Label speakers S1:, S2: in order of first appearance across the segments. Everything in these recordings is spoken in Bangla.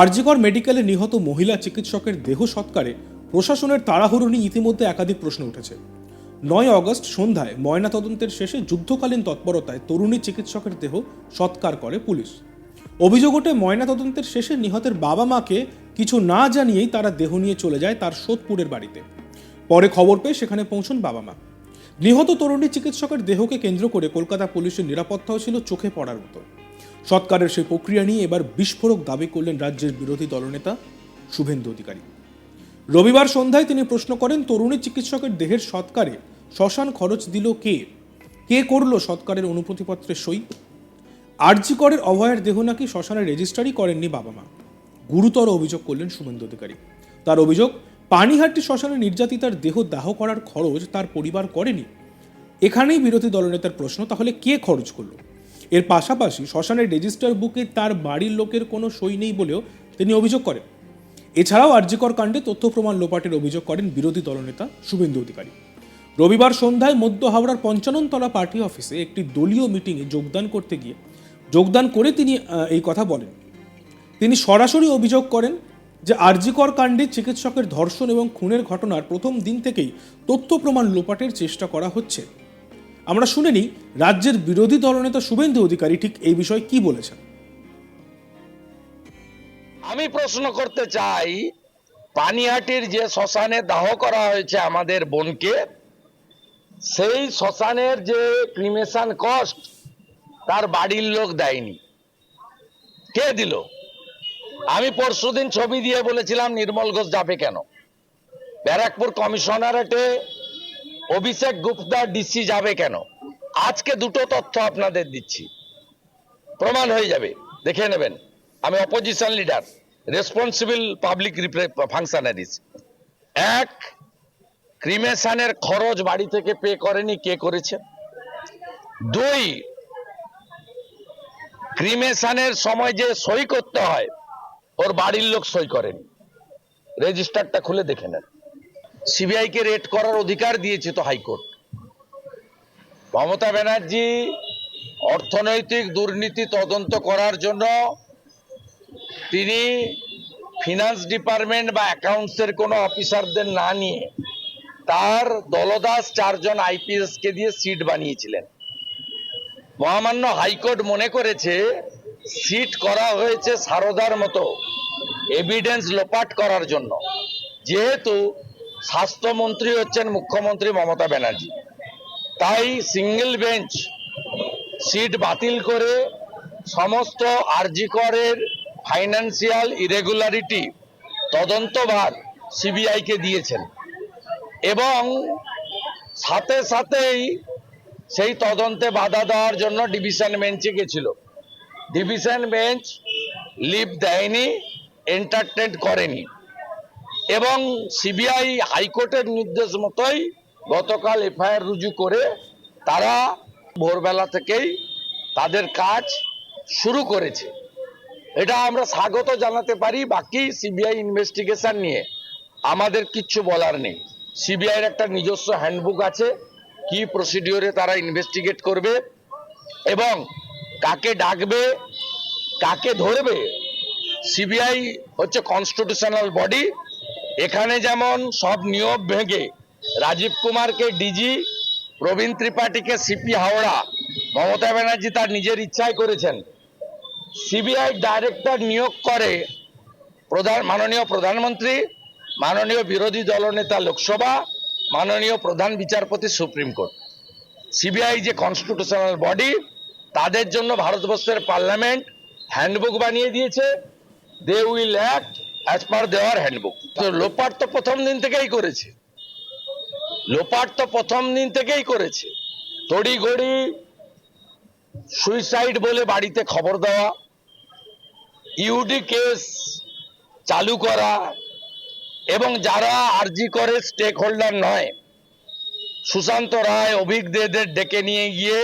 S1: আরজিকর মেডিকেলে নিহত মহিলা চিকিৎসকের দেহ সৎকারে প্রশাসনের তাড়াহুড়ো নিয়ে ইতিমধ্যে একাধিক প্রশ্ন উঠেছে। নয় অগস্ট সন্ধ্যায় ময়নাতদন্তের শেষে যুদ্ধকালীন তৎপরতায় তরুণী চিকিৎসকের দেহ সৎকার করে পুলিশ। অভিযোগ ওঠে, ময়নাতদন্তের শেষে নিহতের বাবা মাকে কিছু না জানিয়েই তারা দেহ নিয়ে চলে যায় তার সোদপুরের বাড়িতে। পরে খবর পেয়ে সেখানে পৌঁছন বাবা মা। নিহত তরুণী চিকিৎসকের দেহকে কেন্দ্র করে কলকাতা পুলিশের নিরাপত্তাও ছিল চোখে পড়ার মতো। সৎকারের সেই প্রক্রিয়া নিয়ে এবার বিস্ফোরক দাবি করলেন রাজ্যের বিরোধী দলনেতা শুভেন্দু অধিকারী। রবিবার সন্ধ্যায় তিনি প্রশ্ন করেন, তরুণী চিকিৎসকের দেহের সৎকারে শ্মশান খরচ দিল কে? কে করল সৎকারের অনুমতিপত্রের সই? আরজিকরের অভয়ের দেহ নাকি শ্মশানের রেজিস্টারই করেননি বাবা মা? গুরুতর অভিযোগ করলেন শুভেন্দু অধিকারী। তার অভিযোগ পানিহাটি শ্মশানে নির্যাতিতার দেহ দাহ করার খরচ তার পরিবার করেনি। এখানেই বিরোধী দলনেতার প্রশ্ন, তাহলে কে খরচ করল? এর পাশাপাশি শ্মশানের রেজিস্টার বুকে তার বাড়ির লোকের কোনো সই নেই বলেও তিনি অভিযোগ করেন। এছাড়াও আরজিকর কাণ্ডে তথ্য প্রমাণ লোপাটের অভিযোগ করেন বিরোধী দলনেতা শুভেন্দু অধিকারী। রবিবার সন্ধ্যায় মধ্য হাওড়ার পঞ্চাননতলা পার্টি অফিসে একটি দলীয় মিটিংয়ে যোগদান করতে গিয়ে যোগদান করে তিনি এই কথা বলেন। তিনি সরাসরি অভিযোগ করেন যে আরজিকর কাণ্ডে চিকিৎসকের ধর্ষণ এবং খুনের ঘটনার প্রথম দিন থেকেই তথ্য প্রমাণ লোপাটের চেষ্টা করা হচ্ছে। আমরা শুনে নিই, রাজ্যের বিরোধী দলনেতা শুভেন্দু অধিকারী ঠিক এই বিষয়ে কি বলেছেন?
S2: আমি প্রশ্ন করতে চাই, পানিহাটির যে শ্মশানে দাহ করা হয়েছে আমাদের বোনকে, সেই শ্মশানের যে ক্রিমেশন কস্ট তার বাড়ির লোক দেয়নি। কে দিল? আমি পরশুদিন ছবি দিয়ে বলেছিলাম, নির্মল ঘোষ যাবে কেন? ব্যারাকপুর কমিশনারেটে অভিষেক গুপ্তা ডিসি যাবে কেন? আজকে দুটো তথ্য আপনাদের দিচ্ছি। প্রমাণ হয়ে যাবে। দেখে নেবেন। আমি opposition leader responsible public functionaries এক ক্রিমেশনের খরচ বাড়ি থেকে পে করেনি, কে করেছে? দুই ক্রিমেশনের সময় যে সই করতে হয়, ওর বাড়ির লোক সই করেনি। রেজিস্টারটা খুলে দেখে নেন। সিবিআই কে রেট করার অধিকার দিয়েছে তো হাইকোর্ট। মমতা ব্যানার্জি অর্থনৈতিক দুর্নীতি তদন্ত করার জন্য তিনি ফিনান্স ডিপার্টমেন্ট বা অ্যাকাউন্টসের কোনো অফিসারদের না নিয়ে তার দলদাস চারজন আইপিএস কে দিয়ে সিট বানিয়েছিলেন। মহামান্য হাইকোর্ট মনে করেছে সিট করা হয়েছে সারদার মতো এভিডেন্স লোপাট করার জন্য। যেহেতু স্বাস্থ্যমন্ত্রী হচ্ছেন মুখ্যমন্ত্রী মমতা ব্যানার্জি। তাই সিঙ্গেল বেঞ্চ সিট বাতিল করে সমস্ত আরজিকরের ফাইন্যান্সিয়াল ইরেগুলারিটি তদন্তভার সিবিআইকে দিয়েছেন। এবং সাথে সাথেই সেই তদন্তে বাধা দেওয়ার জন্য ডিভিশন বেঞ্চে গেছিল। ডিভিশন বেঞ্চ লিভ দেয়নি এন্টারটেন করেনি। এবং সিবিআই হাইকোর্টের নির্দেশ মতোই গতকাল এফআইআর রুজু করে তারা ভোরবেলা থেকেই তাদের কাজ শুরু করেছে। এটা আমরা স্বাগত জানাতে পারি, বাকি সিবিআই ইনভেস্টিগেশন নিয়ে। আমাদের কিচ্ছু বলার নেই। সিবিআইয়ের একটা নিজস্ব হ্যান্ডবুক আছে, কি প্রসিডিওরে তারা ইনভেস্টিগেট করবে এবং কাকে ডাকবে, কাকে ধরবে। সিবিআই হচ্ছে কনস্টিটিউশনাল বডি এখানে যেমন সব নিয়োগ ভেঙে রাজীব কুমারকে ডিজি, প্রবীণ ত্রিপাঠীকে সিপি হাওড়া, মমতা ব্যানার্জি তার নিজের ইচ্ছায় করেছেন। সিবিআই ডাইরেক্টর নিয়োগ করে প্রধান, মাননীয় প্রধানমন্ত্রী, মাননীয় বিরোধী দলনেতা লোকসভা, মাননীয় প্রধান বিচারপতি সুপ্রিম কোর্ট। সিবিআই যে কনস্টিটিউশনাল বডি তাদের জন্য ভারতবর্ষের পার্লামেন্ট হ্যান্ডবুক বানিয়ে দিয়েছে। They will act as per দেওয়ার হ্যান্ডবুক তো লোপাট তো প্রথম দিন থেকেই করেছে। লোপাট তো প্রথম দিন থেকেই করেছে। তড়ি ঘড়ি সুইসাইড বলে বাড়িতে খবর দেওয়া ইউডি কেস চালু করা এবং যারা আরজি করে স্টেক হোল্ডার নয় সুশান্ত রায় অভিজ্ঞদের ডেকে নিয়ে গিয়ে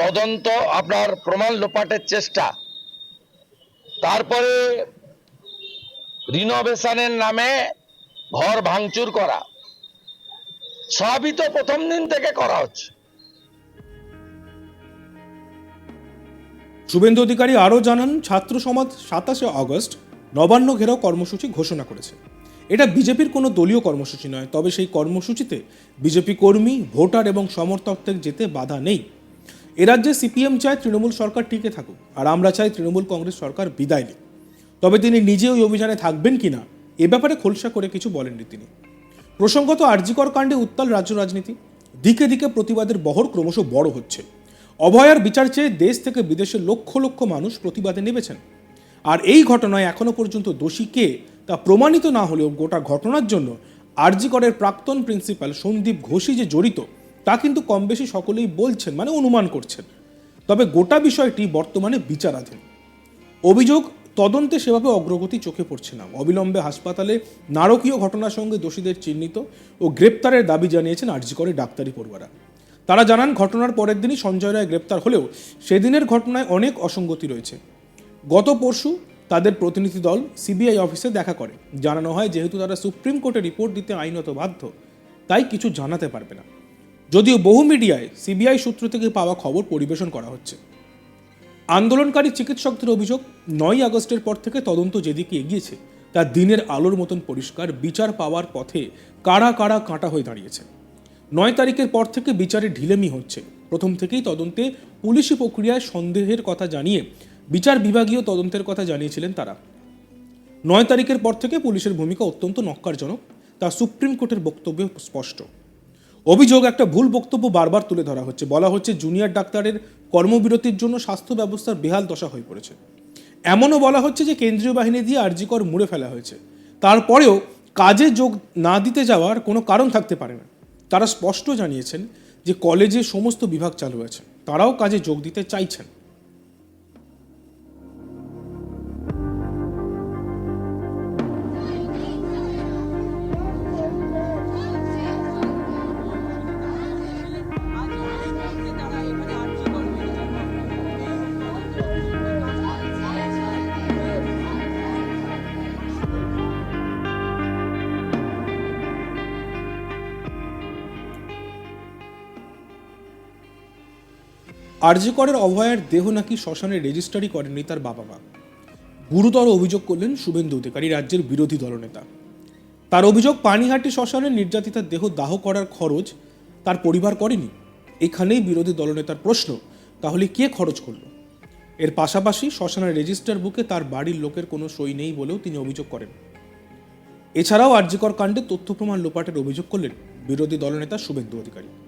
S2: তদন্ত আপনার প্রমাণ লোপাটের চেষ্টা। তারপরে রিনোভেশনের নামে ঘর ভাঙচুর করা। সবই তো প্রথম দিন থেকে করা হচ্ছে।
S1: শুভেন্দু অধিকারী আরও জানান, ছাত্র সমাজ সাতাশে আগস্ট নবান্ন ঘেরাও কর্মসূচি ঘোষণা করেছে। এটা বিজেপির কোনো দলীয় কর্মসূচি নয়, তবে সেই কর্মসূচিতে বিজেপি কর্মী, ভোটার এবং সমর্থকদের যেতে বাধা নেই। এ রাজ্যে সিপিএম চায় তৃণমূল সরকার টিকে থাকুক, আর আমরা চাই তৃণমূল কংগ্রেস সরকার বিদায় নিক। তবে তিনি নিজে ওই অভিযানে থাকবেন কিনা, এ ব্যাপারে খোলসা করে কিছু বলেননি তিনি। প্রসঙ্গত আরজিকর কাণ্ডে উত্তাল রাজ্য রাজনীতি, দিকে দিকে প্রতিবাদের বহর ক্রমশ বড় হচ্ছে। অভয়ার বিচার চেয়ে দেশ থেকে বিদেশে লক্ষ লক্ষ মানুষ প্রতিবাদে নেমেছেন। আর এই ঘটনায় এখনও পর্যন্ত দোষী কে তা প্রমাণিত না হলেও গোটা ঘটনার জন্য আরজিকরের প্রাক্তন প্রিন্সিপাল সন্দীপ ঘোষই যে জড়িত, তা কিন্তু কম বেশি সকলেই বলছেন মানে অনুমান করছেন। তবে গোটা বিষয়টি বর্তমানে বিচারাধীন। অভিযোগ তদন্তে সেভাবে অগ্রগতি চোখে পড়ছে না। অবিলম্বে হাসপাতালে নারকীয় ঘটনার সঙ্গে দোষীদের চিহ্নিত ও গ্রেপ্তারের দাবি জানিয়েছেন আরজিকরের ডাক্তারি পড়ুয়ারা। তারা জানান, ঘটনার পরের দিনই সঞ্জয় রায় গ্রেপ্তার হলেও সেদিনের ঘটনায় অনেক অসঙ্গতি রয়েছে। গত পরশু তাদের প্রতিনিধি দল সিবিআই অফিসে দেখা করে। জানানো হয়, যেহেতু তারা সুপ্রিম কোর্টে রিপোর্ট দিতে আইনত বাধ্য, তাই কিছু জানাতে পারবে না। যদিও বহু মিডিয়ায় সিবিআই সূত্র থেকে পাওয়া খবর পরিবেশন করা হচ্ছে। আন্দোলনকারী চিকিৎসকদের অভিযোগ নয় আগস্টের পর থেকে তদন্ত যেদিকে এগিয়েছে, তা দিনের আলোর মতন পরিষ্কার বিচার পাওয়ার পথে কারা কারা কাঁটা হয়ে দাঁড়িয়েছে। নয় তারিখের পর থেকে বিচারে ঢিলেমি হচ্ছে। প্রথম থেকেই তদন্তে পুলিশি প্রক্রিয়ায় সন্দেহের কথা জানিয়ে বিচার বিভাগীয় তদন্তের কথা জানিয়েছিলেন তারা। নয় তারিখের পর থেকে পুলিশের ভূমিকা অত্যন্ত নক্কারজনক তা সুপ্রিম কোর্টের বক্তব্যে স্পষ্ট। অভিযোগ একটা ভুল বক্তব্য বারবার তুলে ধরা হচ্ছে। বলা হচ্ছে জুনিয়র ডাক্তারের কর্মবিরতির জন্য স্বাস্থ্য ব্যবস্থার বেহাল দশা হয়ে পড়েছে। এমনও বলা হচ্ছে যে কেন্দ্রীয় বাহিনী দিয়ে আরজিকর মুড়ে ফেলা হয়েছে। তারপরেও কাজে যোগ না দিতে যাওয়ার কোনো কারণ থাকতে পারে না। তারা স্পষ্ট জানিয়েছেন যে কলেজে সমস্ত বিভাগ চালু আছে। তারাও কাজে যোগ দিতে চাইছেন। আরজিকরের অভয়ার দেহ নাকি শ্মশানে রেজিস্ট্রারি করেননি তার বাবা মা গুরুতর অভিযোগ করলেন শুভেন্দু অধিকারী, রাজ্যের বিরোধী দলনেতা। তার অভিযোগ, পানিহাটি শ্মশানে নির্যাতিতার দেহ দাহ করার খরচ তার পরিবার করেনি। এখানেই বিরোধী দলনেতার প্রশ্ন, তাহলে কে খরচ করল? এর পাশাপাশি শ্মশানের রেজিস্টার বুকে তার বাড়ির লোকের কোনো সই নেই বলেও তিনি অভিযোগ করেন। এছাড়াও আরজিকর কাণ্ডে তথ্য প্রমাণ লোপাটের অভিযোগ করলেন বিরোধী দলনেতা শুভেন্দু অধিকারী।